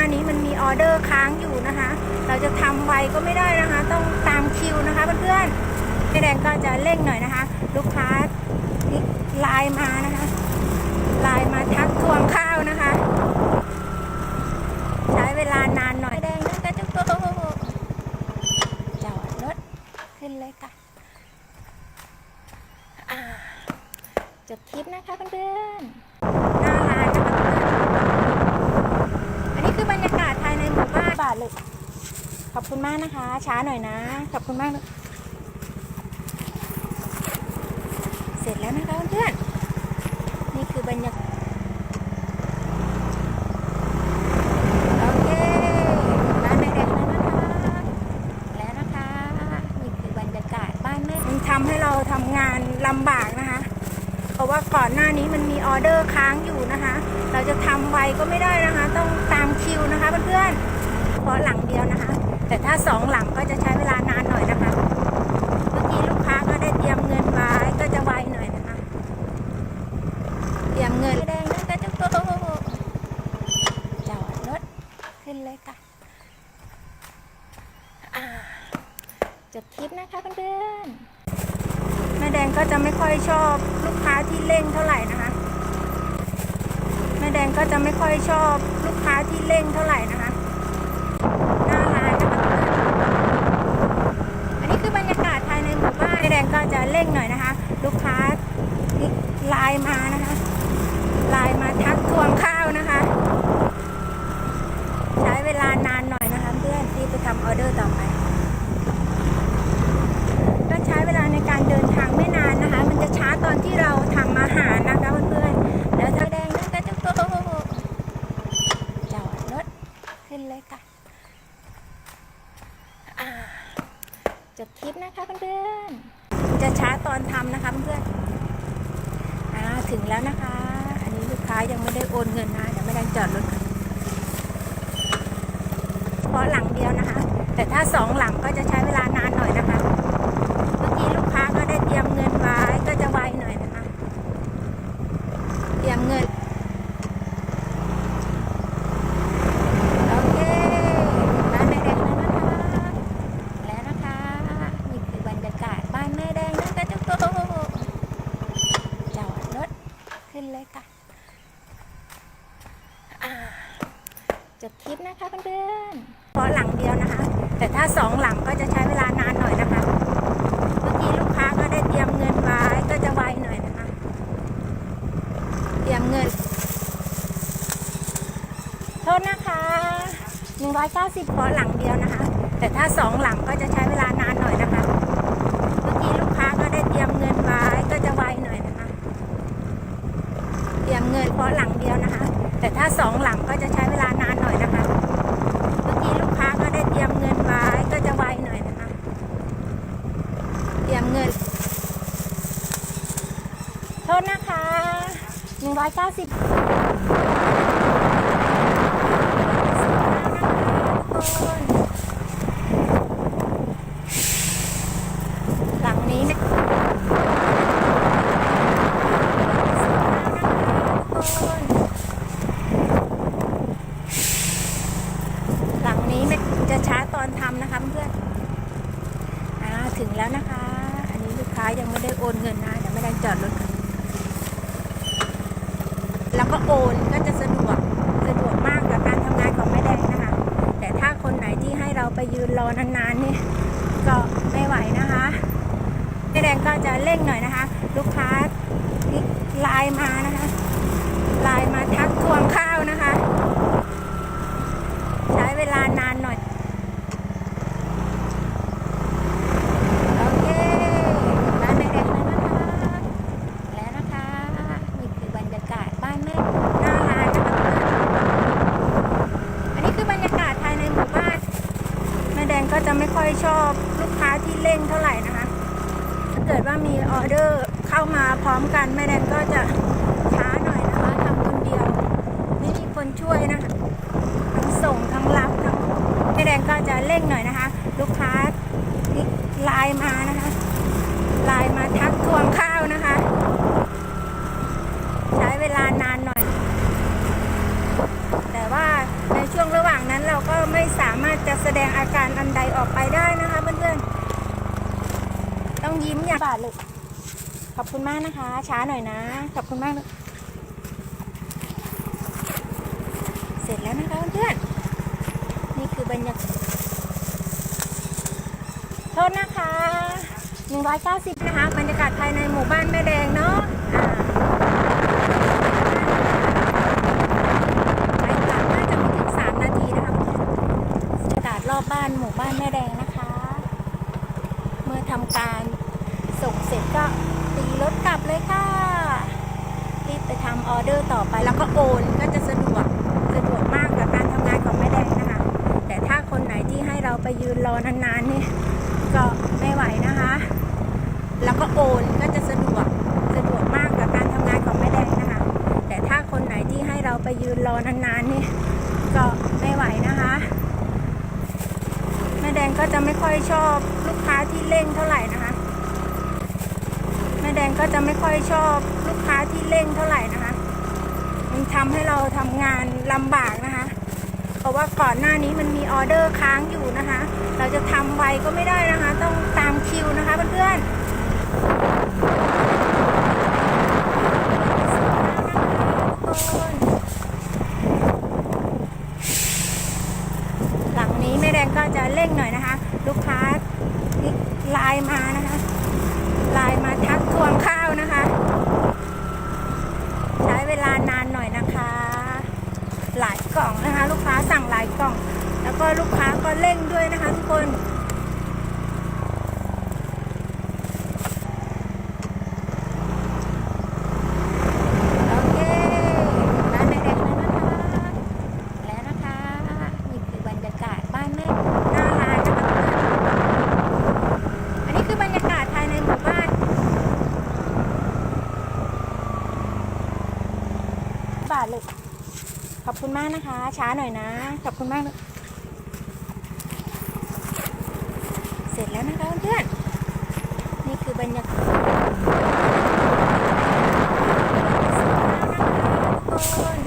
านหน้านี้มันมีออเดอร์ค้างอยู่นะคะ เราจะทำไวก็ไม่ได้นะคะ ต้องตามคิวนะคะเพื่อนๆแม่แดงก็จะเร่งหน่อยนะคะ ลูกค้าไลน์มานะคะไลน์มาทักทวงข้าวนะคะ ใช้เวลานานหน่อยแดงนะก็จะโตจอดรถขึ้นเลยค่ะจบคลิปนะคะเพื่อนๆหน้าร้านนะคะเพื่อนๆอันนี้คือบรรยากาศภายในหมู่ บาทเลยขอบคุณมากนะคะ ช้าหน่อยนะ ขอบคุณมากนะเสร็จแล้วนะคะเพื่อนนี่คือบรรยากาศโอเคบ้านแม่แดงแล้วนะคะแล้วนะคะนี่คือบรรยากาศบ้านแม่มันทำให้เราทำงานลำบากนะคะ เพราะว่าก่อนหน้านี้มันมีออเดอร์ค้างอยู่นะคะ เราจะทำไวก็ไม่ได้นะคะ ต้องตามคิวนะคะเพื่อนๆาะหลังเดียวนะคะ แต่ถ้าสองหลังก็จะใช้เวลานานหน่อยนะคะ เมื่อกี้ลูกค้าก็ได้เตรียมเงินไว้ก็จะไวหน่อยนะคะ เตรียมเงินแดงนะก็จะโตจอดรถขึ้นเลยค่ะจบคลิปนะคะเพื่อนๆแม่แดงก็จะไม่ค่อยชอบลูกค้าที่เร่งเท่าไหร่นะคะแม่แดงก็จะไม่ค่อยชอบลูกค้าที่เร่งเท่าไหร่นะคะหน้าร้านนะคะอันนี้คือบรรยากาศภายในหมู่บ้านแม่แดงก็จะเร่งหน่อยนะคะ ลูกค้าที่ไลน์มานะคะไลน์มาทักทวงข้าวนะคะ ใช้เวลานานหน่อยนะคะเพื่อนที่ไปทำออเดอร์ต่อไป ก็ใช้เวลาในการเดินทางไม่นานนะคะ มันจะช้าตอนที่เราทำอาหารนะคะเพื่อนๆแล้วถ้าแดงนั่นก็จะโตจอดรถขึ้นเลยค่ะอ่าจบคลิปนะคะเพื่อนๆจะช้าตอนทำนะคะเพื่อนๆอ่าถึงแล้วนะคะ อันนี้ลูกค้ายัง ได้โอนเงินนะเดี๋ยวไม่ได้จอดรถเพราะหลังเดียวนะคะ แต่ถ้าสองหลังก็จะใช้เวลานานหน่อยนะคะ เมื่อกี้ลูกค้าก็ได้เตรียมเงินไว้ก็จะไวหน่อยนะคะ เตรียมเงิน โอเคบ้านแม่แดงแล้วนะคะ แล้วนะคะ นี่คือบรรยากาศบ้านแม่แดงนะก็จะโตจอดรถขึ้นเลยค่ะอ่า จบคลิปนะคะเพื่อนๆเพราะหลังเดียวนะคะ แต่ถ้าสองหลังก็จะใช้เวลานานหน่อยนะคะ เมื่อกี้ลูกค้าก็ได้เตรียมเงินไว้ก็จะไวหน่อยนะคะ เตรียมเงิน โทษนะคะ 190เพราะหลังเดียวนะคะ แต่ถ้าสองหลังก็จะใช้เวลานานหน่อยนะคะ เมื่อกี้ลูกค้าก็ได้เตรียมเงินไว้ก็จะไวหน่อยนะคะ เตรียมเงินเพราะหลังเดียวนะคะ แต่ถ้าสองหลังก็จะใช้เวลานานหน่อยนะคะ เมื่อกี้ลูกค้าก็ได้เตรียมเงินไว้ก็จะไวหน่อยนะคะ เตรียมเงิน โทษนะคะ190หลังนี้นะ หลัง นี้จะช้าตอนทำนะคะเพื่อนอ่าถึงแล้วนะคะ อันนี้ลูกค้ายังไม่ได้โอนเงินนะเดี๋ยวไม่ได้จอดรถก่อนแล้วก็โอนก็จะสะดวกสะดวกมากกับการทำงานของแม่แดงนะคะ แต่ถ้าคนไหนที่ให้เราไปยืนรอนานๆนี่ก็ไม่ไหวนะคะแม่แดงก็จะเร่งหน่อยนะคะ ลูกค้าไลน์มานะคะไลน์มาทักทวงข้าวนะคะ ใช้เวลานานหน่อย โอเคบ้านแม่แดงแล้วนะคะ แล้วนะคะ นี่คือบรรยากาศบ้านแม่หน้าร้านนะคะอันนี้คือบรรยากาศภายในหมู่บ้าน แม่แดงก็จะไม่ค่อยชอบลูกค้าที่ เร่งเท่าไหร่นะคะ ถ้าเกิดว่ามีออเดอร์เข้ามาพร้อมกันแม่แดงก็จะช้าหน่อยนะคะทำคนเดียว ไม่มีคนช่วยนะคะทั้งส่งทั้งรับทั้งแม่แดงก็จะเร่งหน่อยนะคะ ลูกค้าที่ไลน์มานะคะไลน์มาทักทวงข้าวนะคะ ใช้เวลานานหน่อย แต่ว่าแม่ออกไปได้นะคะเพื่อนๆต้องยิ้มอย่าบาดเลยขอบคุณมากนะคะ ช้าหน่อยนะ ขอบคุณมากนะเสร็จแล้วนะคะเพื่อนนี่คือบรรยากาศโทษนะคะ190นะคะบรรยากาศภายในหมู่บ้านแม่แดงเนาะอ่าไปกสามนาทีนะคะบรรยากาศรอบบ้านหมู่บ้านแม่แดงนะคะ เมื่อทำการส่งเส ร็จก็ตีรถกลับเลยค่ะ รีบไปทำออเดอร์ต่อไปแล้วก็โอนก็จะสะดวกสะดวกมากกับการทำงานของแม่แดงนะคะ แต่ถ้าคนไหนที่ให้เราไปยืนรอนานๆนี่ก็ไม่ไหวนะคะ แล้วก็โอนก็จะสะดวกสะดวกมากกับการทำงานของแม่แดงนะคะ แต่ถ้าคนไหนที่ให้เราไปยืนรอนานๆนี่ก็ไม่ไหวนะคะแม่แดงก็จะไม่ค่อยชอบลูกค้าที่เร่งเท่าไหร่นะคะ ม่แดงก็จะไม่ค่อยชอบลูกค้าที่เร่งเท่าไหร่นะคะ มันทำให้เราทำงานลำบากนะคะ เพราะว่าก่อนหน้านี้มันมีออเดอร์ค้างอยู่นะคะ เราจะทำไวก็ไม่ได้นะคะ ต้องตามคิวนะคะเพื่อนๆหลังนี้แม่แดงก็จะเร่งหน่อยนะคะากาศภายในหมู่บ้านบาทเลยขอบคุณมากนะคะ ช้าหน่อยนะ ขอบคุณมากนะ เสร็จแล้วนะคะเพื่อนนี่คือบรรยากาศทุกคน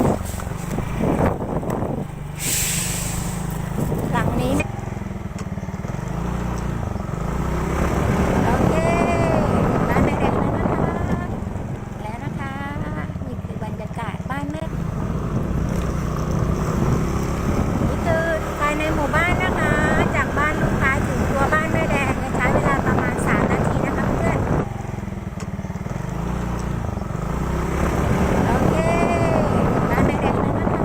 หลังนี้เนี่ยโอเคบ้านแม่แดงแล้วนะคะ แล้วนะคะ นี่คือบรรยากาศบ้านแม่ นี่คือภายในหมู่บ้านนะคะ จากบ้านลูกค้าถึงตัวบ้านแม่แดงเนี่ยใช้เวลาประมาณ 3 นาทีนะคะเพื่อนโอเคบ้านแม่แดงแล้วนะคะ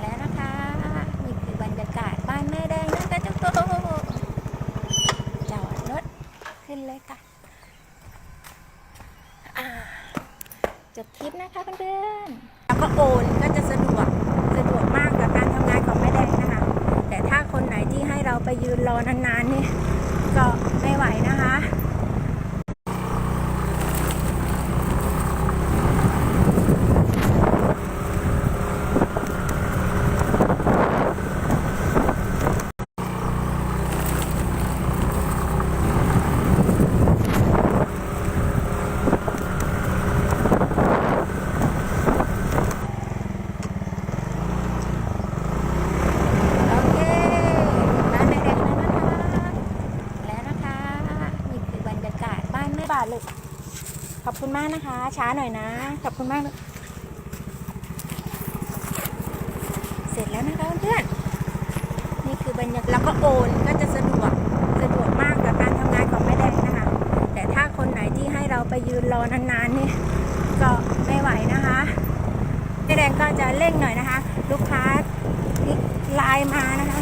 แล้วนะคะ นี่คือบรรยากาศบ้านแม่แดงนะคะทุกคนจอดรถขึ้นเลยค่ะอ่าจบ คลิปนะคะเพื่อนๆแล้วก็โอนก็จะสะดวกสะดวกมากกับการทำงานของแม่แดงนะคะ แต่ถ้าคนไหนที่ให้เราไปยืนรอนานๆนี่ก็ไม่ไหวนะคะ โอเคบ้านแม่แดงแล้วนะคะ แล้วนะคะ นี่คือบรรยากาศบ้าทเลยขอบคุณมากนะคะ ช้าหน่อยนะ ขอบคุณมาก เสร็จแล้วนะคะเพื่อนนี่คือบรรยากาศแล้วก็โอนก็จะสะดวกสะดวกมากกับการทำงานของแม่แดงนะคะ แต่ถ้าคนไหนที่ให้เราไปยืนรอนานๆนี่ก็ไม่ไหวนะคะแม่แดงก็จะเร่งหน่อยนะคะ ลูกค้าไลน์มานะคะ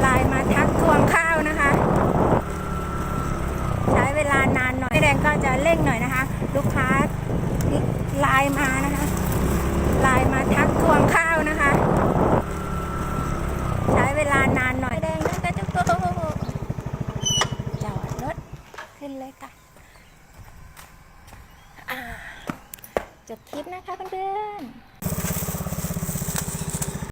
ไลน์มาทักทวงข้าวนะคะ เวลานานหน่อยแม่แดงก็จะเร่งหน่อยนะคะ ลูกค้าไลน์มา